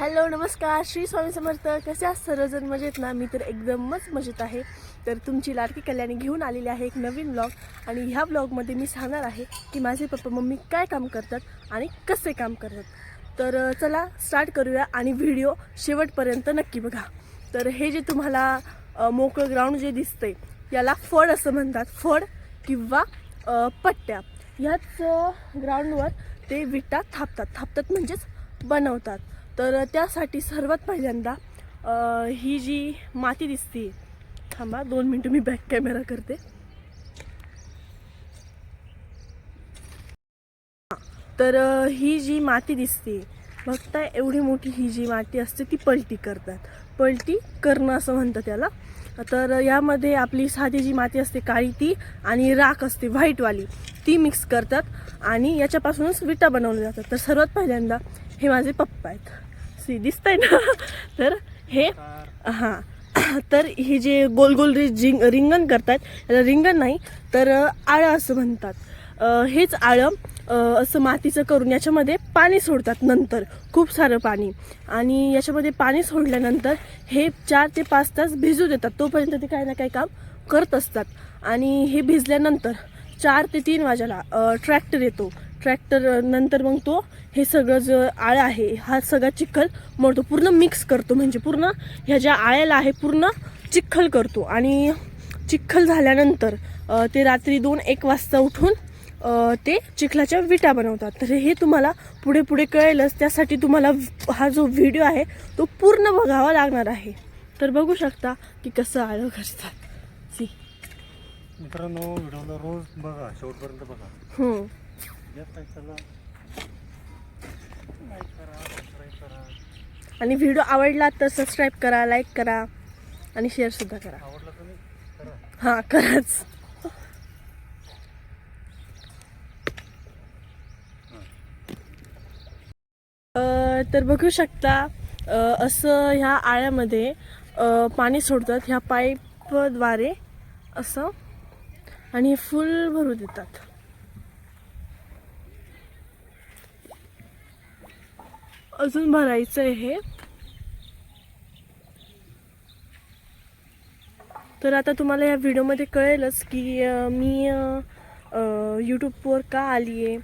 Hello नमस्कार. श्री स्वामी समर्थ. कसे आहात सर्वजण? मजेत ना? मी तर एकदमच मजेत आहे. तर तुमची लाडकी कल्याणी घेऊन आलेली आहे एक नवीन ब्लॉग आणि ह्या ब्लॉगमध्ये मी सांगणार आहे की माझे पप्पा मम्मी काय काम करतात आणि कसे काम करतात. तर चला स्टार्ट करूया आणि व्हिडिओ शेवटपर्यंत नक्की बघा. तर हे जे तुम्हाला मोकळं ग्राउंड जे दिसतंय याला फड असं म्हणतात. फड किंवा पट्ट्या. ह्याच ग्राउंडवर ते विटा थापतात. थापतात म्हणजेच बनवतात. तर त्यासाठी सर्वात पहिल्यांदा ही जी माती दिसते थांबा दोन मिनटं मी बॅक कॅमेरा करते. तर ही जी माती दिसते बघता एवढी मोठी ही जी माती असते ती पलटी करतात. पलटी करणं असं म्हणतात त्याला. तर यामध्ये आपली साधी जी माती असते काळी ती आणि राख असते व्हाईटवाली ती मिक्स करतात आणि याच्यापासूनच विटा बनवल्या जातात. तर सर्वात पहिल्यांदा हे माझे पप्पा आहेत. सी दिसतंय ना. तर हे हां. तर हे जे गोल गोल रि- जिंग रिंगण करतात याला रिंगण नाही तर आळं असं म्हणतात. हेच आळं असं मातीचं करून याच्यामध्ये पाणी सोडतात नंतर खूप सारं पाणी. आणि याच्यामध्ये पाणी सोडल्यानंतर हे चार ते पाच तास भिजू देतात. तोपर्यंत ते काही ना काही काम करत असतात. आणि हे भिजल्यानंतर चार ते तीन वाजेला ट्रॅक्टर येतो. ट्रॅक्टर नंतर मग तो हे सगळं जो आळं आहे हा सगळा चिखल मळतो. पूर्ण मिक्स करतो. म्हणजे पूर्ण ह्या ज्या आळ्याला आहे पूर्ण चिखल करतो. आणि चिखल झाल्यानंतर ते रात्री दोन एक वाजता उठून ते चिखलाच्या विटा बनवतात. तर हे तुम्हाला पुढे पुढे कळेलच. त्यासाठी तुम्हाला हा जो व्हिडिओ आहे तो पूर्ण बघावा लागणार आहे. तर बघू शकता की कसं आळं करतात. सी मित्रांनो व्हिडिओला रोज बघा. शेवटपर्यंत बघा. आणि व्हिडिओ आवडला तर सबस्क्राईब करा लाईक करा आणि शेअर सुद्धा करा. हां कराच. अ, तर बघू शकता असं ह्या आळ्यामध्ये पाणी सोडतात ह्या पाईपद्वारे असं आणि हे फुल भरू देतात. अजून भरायचं आहे. हे तर आता तुम्हाला या व्हिडिओमध्ये कळेलच की मी यूट्यूबवर का आली आहे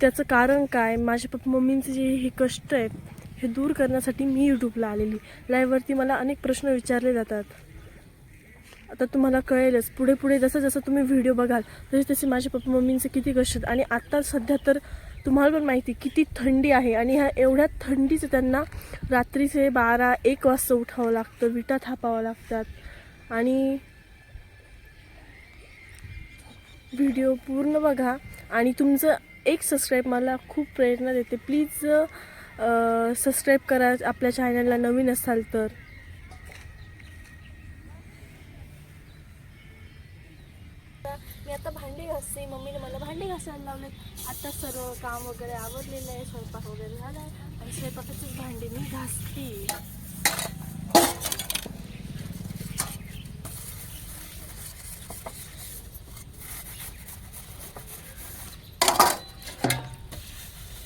त्याचं कारण काय? माझ्या पप्पा मम्मींचे जे हे कष्ट आहेत हे दूर करण्यासाठी मी यूट्यूबला आलेली. लाईव्हवरती मला अनेक प्रश्न विचारले जातात. आता तुम्हाला कळेलच पुढे पुढे जसं जसं तुम्ही व्हिडिओ बघाल तसे तसे माझ्या पप्पा मम्मींचे किती कष्ट आहेत. आणि आत्ता सध्या तर तुम्हाला पण माहिती किती थंडी आहे. आणि ह्या एवढ्या थंडीचं त्यांना रात्रीचे बारा एक वाजता उठावं लागतं विटा थापावं लागतात. आणि व्हिडिओ पूर्ण बघा. आणि तुमचं एक सबस्क्राईब मला खूप प्रेरणा देते. प्लीज सबस्क्राईब करा आपल्या चॅनलला नवीन असाल तर. आता मी आता भांडी घासते. मम्मीने मला भांडी घासायला लावले आता सर्व काम वगैरे आवडलेलं आहे. स्वयंपाक वगैरे झाला आहे. आणि स्वयंपाकाचीच भांडी मी घासते.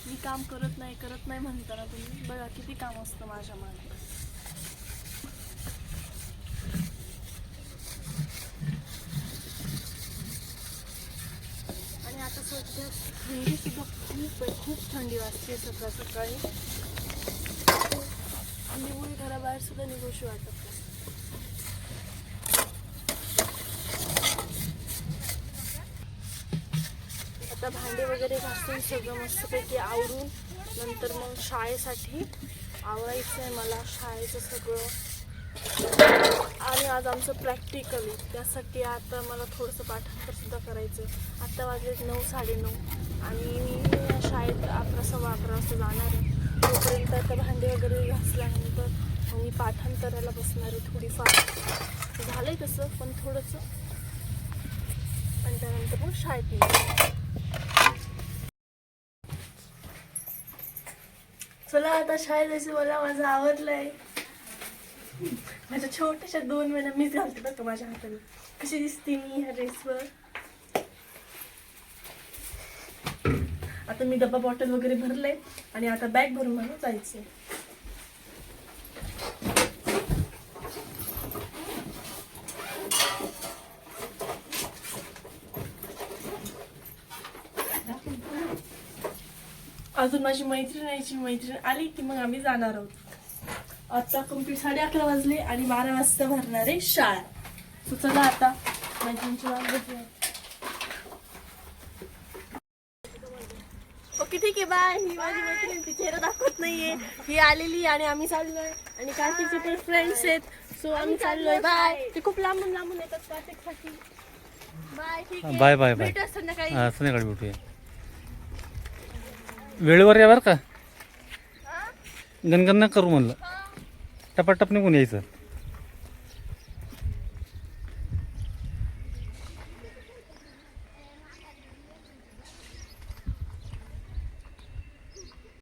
मी काम करत नाही करत नाही म्हणताना तुम्ही बघा किती काम असतं माझ्या मागे आणि आता सध्या थंडी सुद्धा खूप आहे खूप थंडी वाजते सकाळ सकाळी थंडीमुळे घराबाहेर सुद्धा निघूशी वाटत नाही आता भांडे वगैरे घासून सगळं मस्तपैकी आवरून नंतर मग शाळेसाठी आवरायचं आहे मला. शाळेचं सगळं. आणि आज आमचं प्रॅक्टिकल आहे. त्यासाठी आता मला थोडंसं पाठांतरसुद्धा करायचं आहे आत्ता वाजले नऊ साडेनऊ आणि मी शाळेत अकरा सव्वा अकरा वाजता जाणार आहे. तोपर्यंत आता भांडे वगैरे घासल्यानंतर मी पाठांतराला बसणार आहे थोडीफार. झालं आहे तसं पण थोडंसं. आणि त्यानंतर मग शाळेत येईल चला आता शाळेत जायचं. मला माझं आवडलं आहे माझ्या छोट्याशा दोन वेळा मीच घालते बघ माझ्या हाताने. कशी दिसते मी ह्या ड्रेसवर आता मी डब्बा बॉटल वगैरे भरले आणि आता बॅग भरून मला जायचं अजून माझी मैत्रीण यायची मैत्रीण आली की मग आम्ही जाणार आहोत. आता कंप्लीट साडे अकरा वाजले आणि बारा वाजता भरणार आहे शाळा. So चला आता मैत्रिणीची वाट बघूया. ओके ठीक आहे बाय. ही माझी मैत्रीण ती चेहरा दाखवत नाहीये. ही आलेली आणि आम्ही चाललोय. आणि कार्तिकचे पण फ्रेंड्स आहेत. सो आम्ही चाललोय. बाय. ते खूप लांबून लांबून येतात कार्तिकसाठी. बाय ठीक आहे. Bye bye bye. भेटूया संध्याकाळी. हा संध्याकाळी भेटूया. वेळेवर या बरं का? गणगण करू म्हणलं. टपाटप निघून यायचं.